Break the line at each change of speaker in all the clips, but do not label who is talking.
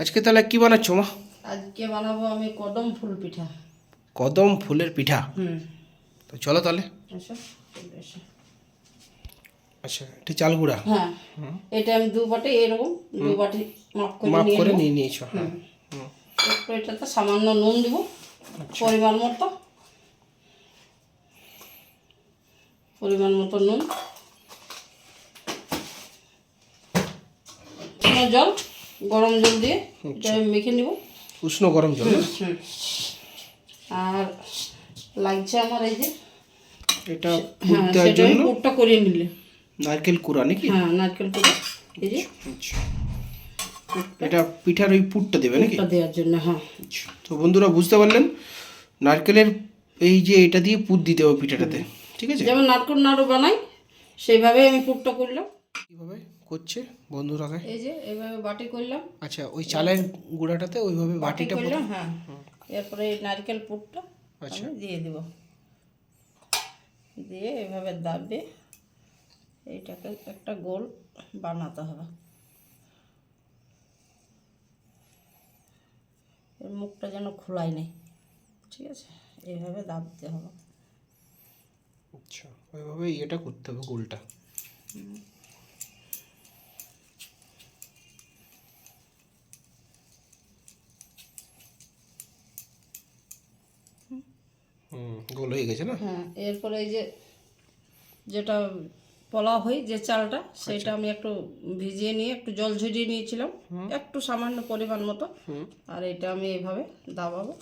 আজকে তাহলে কি বানাচ্ছ মা?
আজকে বানাবো আমি কদম ফুল পিঠা।
কদম ফুলের পিঠা?
হুম।
তো চলো তাহলে। আচ্ছা এটা চাল গুঁড়া।
হ্যাঁ এটা আমি দু বাটি এরকম দু বাটি মাপ করে
মাপ
নিয়ে
করে নিয়ে নিয়েছো হ্যাঁ।
একটু এটাতে সামান্য নুন দিব
আচ্ছা।
পরিমাণ মতো। পরিমাণ মতো নুন। জল? গরম জল দিয়ে এটা আমি মেখে নিব।
উষ্ণ গরম জল
আর লাগছে আমার এই যে
এটা
হ্যাঁ
জন্য?
পুরটা করিয়ে নিলে।
নারকেল কুড়া নাকি?
হ্যাঁ নারকেল কুড়া। এই যে
আচ্ছা। এটা পিঠার ওই পুরটা দেবে নাকি?
দেওয়ার জন্য হ্যাঁ।
আচ্ছা। তো বন্ধুরা বুঝতে পারলেন? নারকেলের এই যে এটা দিয়ে পুর দিতে হবে পিঠাটাতে ঠিক আছে?
যেমন নারকেল নাড়ু বানাই সেইভাবে আমি পুরটা করলাম।
কীভাবে করছে বন্ধুরা
এই যে এইভাবে বাটি করলাম।
আচ্ছা ওই চালের গুঁড়াটাতে ওইভাবে বাটিটা
করলাম হ্যাঁ। এরপরে এই নারকেল পুরটা
আচ্ছা।
দিয়ে দেব। দিয়ে এভাবে দাবে এইটাকে একটা গোল বানাতে হবে। এর মুখটা যেন খোলাই নেই। ঠিক আছে? এইভাবে দাবতে হবে।
আচ্ছা ওইভাবে ইয়েটা করতে হবে গোলটা। গোল হয়ে গেছে না?
হ্যাঁ এরপরে এই যে যেটা পোলাও হয় যে চালটা সেটা আমি একটু ভিজিয়ে নিয়ে একটু জল ঝরিয়ে নিয়েছিলাম। একটু সামান্য পরিমাণ মতো।
হুম।
আর এটা আমি এইভাবে দাবাবো।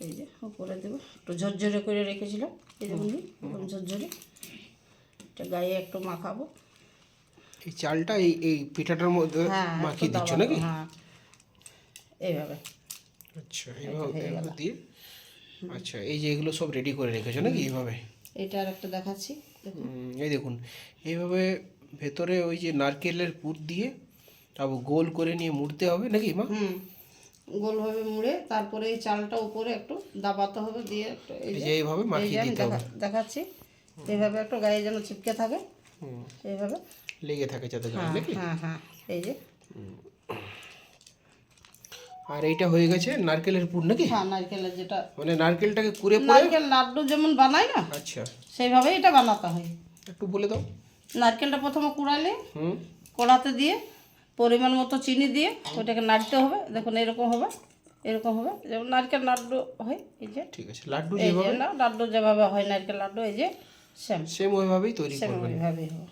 এই যে উপরে দেবো। একটু ঝরঝরে করে রেখেছিলাম। এই এরকম ঝরঝরে। এটা গায়ে একটু মাখাবো।
এই চালটা এই এই পিঠাটার মধ্যে
হ্যাঁ
মাখিয়ে দিচ্ছ নাকি?
হ্যাঁ। এইভাবে।
আচ্ছা এইভাবে দিয়ে আচ্ছা এই যে এগুলো সব রেডি করে রেখেছো নাকি এইভাবে?
এটা আর একটা দেখাচ্ছি।
এই দেখুন এইভাবে ভেতরে ওই যে নারকেলের পুর দিয়ে তারপর গোল করে নিয়ে মুড়তে হবে নাকি মা?
হুম গোলভাবে মুড়ে তারপরে এই চালটা উপরে একটু দাবাতে হবে দিয়ে একটু
এইভাবে মাখিয়ে দিতে হবে।
দেখা- দেখাচ্ছি। এইভাবে একটু গায়ে যেন চিপকে থাকে
হুম,
এইভাবে।
লেগে থাকে যাতে গায়ে
হ্যাঁ
নাকি?
হ্যাঁ হ্যাঁ এই যে।
আর এইটা হয়ে গেছে নারকেলের পুর নাকি?
হ্যাঁ নারকেলের যেটা
মানে নারকেলটাকে কুড়ে পরে
নারকেল লাড্ডু যেমন বানাই না
আচ্ছা।
সেইভাবেই এটা বানাতে হয়।
একটু বলে দাও।
নারকেলটা প্রথমে কুড়ালে
হুম।
কড়াতে দিয়ে পরিমাণ মতো চিনি দিয়ে ওটাকে নাড়তে হবে। দেখুন এরকম হবে এরকম হবে। যেমন নারকেল লাড্ডু হয় এই যে।
ঠিক আছে লাড্ডু যেভাবে
না লাড্ডু যেভাবে হয় নারকেল লাড্ডু এই যে সেম
সেম ওইভাবেই তৈরি
সেম
করবেন।
ওইভাবেই হবে।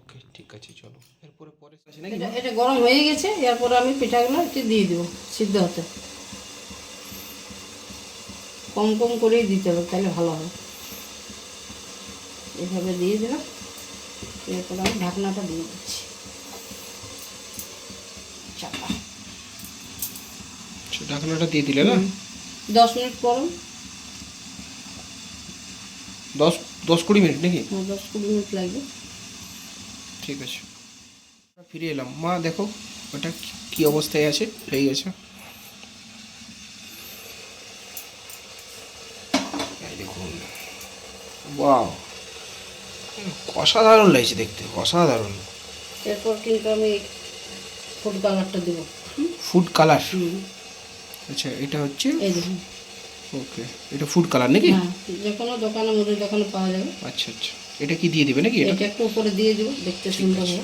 ওকে ঠিক আছে চলো। এরপরে পরে আছে নাকি
এটা গরম হয়ে গেছে এরপরে আমি পিঠাগুলো একটু দিয়ে দেবো সিদ্ধ হতে। কম কম করেই দিতে হবে তাহলে ভালো হবে। এইভাবে দিয়ে দিলাম এরপরে আমি ঢাকনাটা দিয়ে দিচ্ছি। চাপা।
আচ্ছা, ঢাকনাটা দিয়ে দিলে না?
দশ মিনিট গরম
দশ দশ কুড়ি মিনিট নাকি?
হ্যাঁ দশ কুড়ি মিনিট লাগবে।
ঠিক আছে। ফিরে এলাম। মা দেখো ওটা কি- অবস্থায় আছে? হয়ে গেছে। দেখুন। বাহ অসাধারণ লাগছে দেখতে অসাধারণ।
এরপর কিন্তু আমি ফুড কালারটা দেবো।
ফুড কালার আচ্ছা এটা হচ্ছে?
এই দেখুন।
ওকে এটা ফুড কালার নাকি?
হ্যাঁ যে কোনো দোকানে মুদির দোকানে পাওয়া যাবে।
আচ্ছা আচ্ছা। এটা কি দিয়ে দিবে নাকি এটা?
এটা একটু উপরে দিয়ে দেবো দেখতে সুন্দর হবে।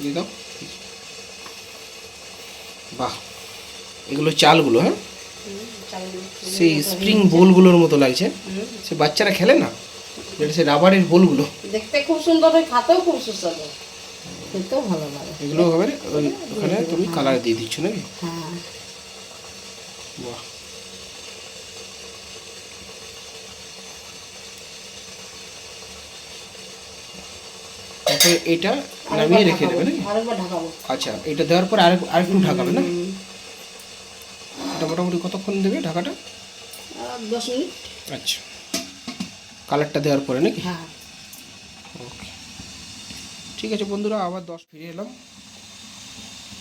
দিয়ে দাও। বাহ এগুলো চালগুলো হ্যাঁ? সেই স্প্রিং বোলগুলোর মতো লাগছে। সে বাচ্চারা খেলে না? যেটা সে রাবারের বোলগুলো।
দেখতে খুব সুন্দর হয় খাতেও খুব সুস্বাদু। খেতেও ভালো লাগে।
এগুলো হবে ওখানে তুমি কালার দিয়ে দিচ্ছ নাকি?
হ্যাঁ।
বাহ। তারপরে এটা নামিয়ে রেখে দেবে
ঢাকাবো।
আচ্ছা এটা দেওয়ার পর আরেক আরেকটু ঢাকাবে না? এটা মোটামুটি কতক্ষণ দেবে ঢাকাটা?
দশ মিনিট।
আচ্ছা। কালারটা দেওয়ার পরে নাকি?
হ্যাঁ।
ওকে। ঠিক আছে বন্ধুরা আবার দশ ফিরে এলাম।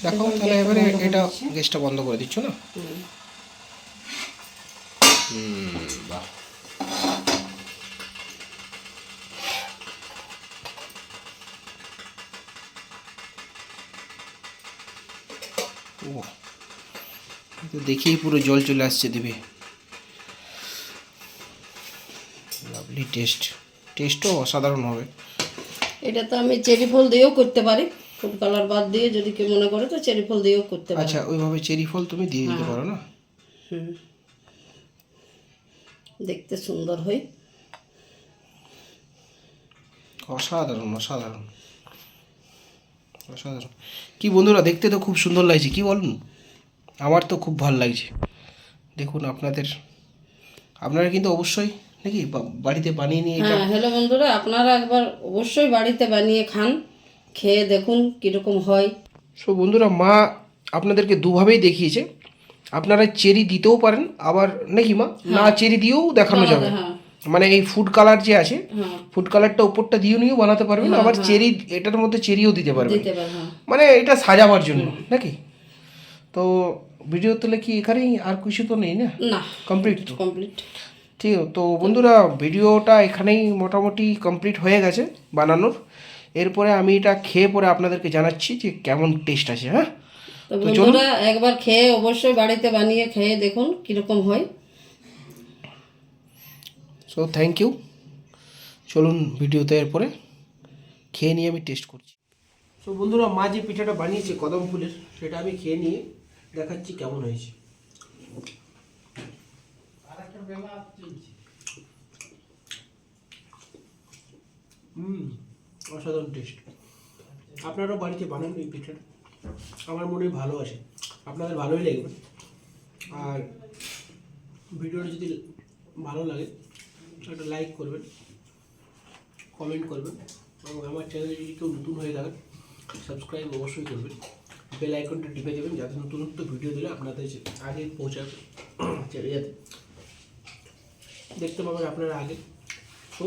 দেখো তাহলে এবারে এটা। গ্যাসটা বন্ধ করে দিচ্ছ না?
হুম।
ও তো দেখেই পুরো জল চলে আসছে দেবে। লাভলি টেস্ট টেস্টও অসাধারণ হবে।
এটা তো আমি চেরি ফল দিয়েও করতে পারি। ফুড কালার বাদ দিয়ে যদি কেউ মনে করে তো চেরি ফল দিয়েও করতে পারি।
আচ্ছা ওইভাবে চেরি ফল তুমি দিয়ে দিতে পারো না?
হুম। দেখতে সুন্দর হয়।
অসাধারণ অসাধারণ। অসাধারণ কি বন্ধুরা দেখতে তো খুব সুন্দর লাগছে কি বলুন? আমার তো খুব ভালো লাগছে। দেখুন আপনাদের আপনারা কিন্তু অবশ্যই নাকি বাড়িতে বানিয়ে নিয়ে
হ্যাঁ হ্যালো বন্ধুরা আপনারা একবার অবশ্যই বাড়িতে বানিয়ে খান খেয়ে দেখুন কীরকম হয়।
সো বন্ধুরা মা আপনাদেরকে দুভাবেই দেখিয়েছে। আপনারা চেরি দিতেও পারেন আবার নাকি মা? না চেরি দিয়েও দেখানো যাবে।
হ্যাঁ।
মানে এই ফুড কালার যে আছে
হ্যাঁ।
ফুড কালারটা উপরটা দিয়ে নিয়েও বানাতে পারবেন আবার চেরি এটার মধ্যে চেরিও দিতে পারবেন
হ্যাঁ।
মানে এটা সাজাবার জন্য নাকি? তো ভিডিও তাহলে কি এখানেই আর কিছু তো নেই না? কমপ্লিট তো?
কমপ্লিট
ঠিক তো বন্ধুরা ভিডিওটা এখানেই মোটামুটি কমপ্লিট হয়ে গেছে বানানোর। এরপরে আমি এটা খেয়ে পরে আপনাদেরকে জানাচ্ছি যে কেমন টেস্ট আছে হ্যাঁ?
তো বন্ধুরা একবার খেয়ে অবশ্যই বাড়িতে বানিয়ে খেয়ে দেখুন কীরকম হয়।
সো থ্যাংক ইউ চলুন ভিডিওতে এরপরে খেয়ে নিয়ে আমি টেস্ট করছি। সো বন্ধুরা মা যে পিঠাটা বানিয়েছে কদম ফুলের সেটা আমি খেয়ে নিয়ে দেখাচ্ছি কেমন হয়েছে। হুম অসাধারণ টেস্ট আপনারাও বাড়িতে বানান এই পিঠাটা। আমার মনে ভালো আছে আপনাদের ভালোই লাগবে আর ভিডিওটা যদি ভালো লাগে একটা লাইক করবেন কমেন্ট করবেন এবং আমার চ্যানেলে যদি কেউ নতুন হয়ে থাকেন সাবস্ক্রাইব অবশ্যই করবেন। বেল আইকনটা টিপে দেবেন যাতে নতুন নতুন ভিডিও দিলে আপনাদের আগে পৌঁছাবে চ্যানেল যাতে দেখতে পাবেন আপনারা আগে। So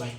by